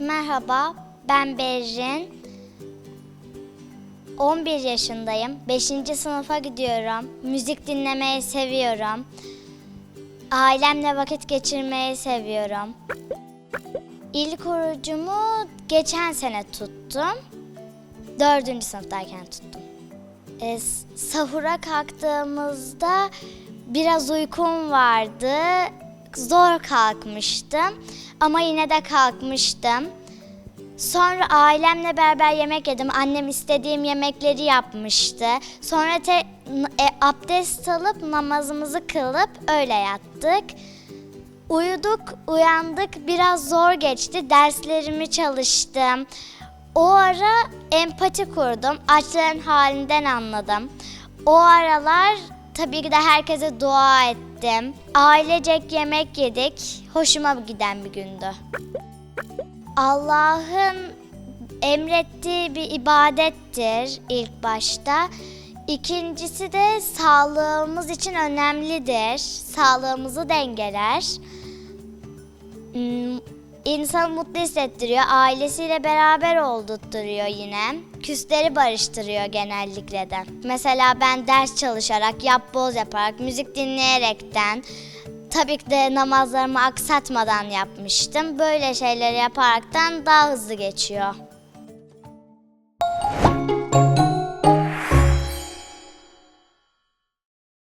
Merhaba, ben Berrin. 11 yaşındayım. 5. sınıfa gidiyorum. Müzik dinlemeyi seviyorum. Ailemle vakit geçirmeyi seviyorum. İlk orucumu geçen sene tuttum. 4. sınıftayken tuttum. E, sahura kalktığımızda biraz uykum vardı. Zor kalkmıştım ama yine de kalkmıştım. Sonra ailemle beraber yemek yedim. Annem istediğim yemekleri yapmıştı. Sonra te, e, abdest alıp namazımızı kılıp öyle yattık. Uyuduk, uyandık. Biraz zor geçti. Derslerimi çalıştım. O ara empati kurdum. Açların halinden anladım. O aralar tabii ki de herkese dua ettim. Ailecek yemek yedik. Hoşuma giden bir gündü. Allah'ın emrettiği bir ibadettir ilk başta. İkincisi de sağlığımız için önemlidir. Sağlığımızı dengeler. İnsanı mutlu hissettiriyor. Ailesiyle beraber oldurtturuyor yine. Küsleri barıştırıyor genellikle de. Mesela ben ders çalışarak, yap boz yaparak, müzik dinleyerekten, tabii ki de namazlarımı aksatmadan yapmıştım. Böyle şeyleri yaparaktan daha hızlı geçiyor.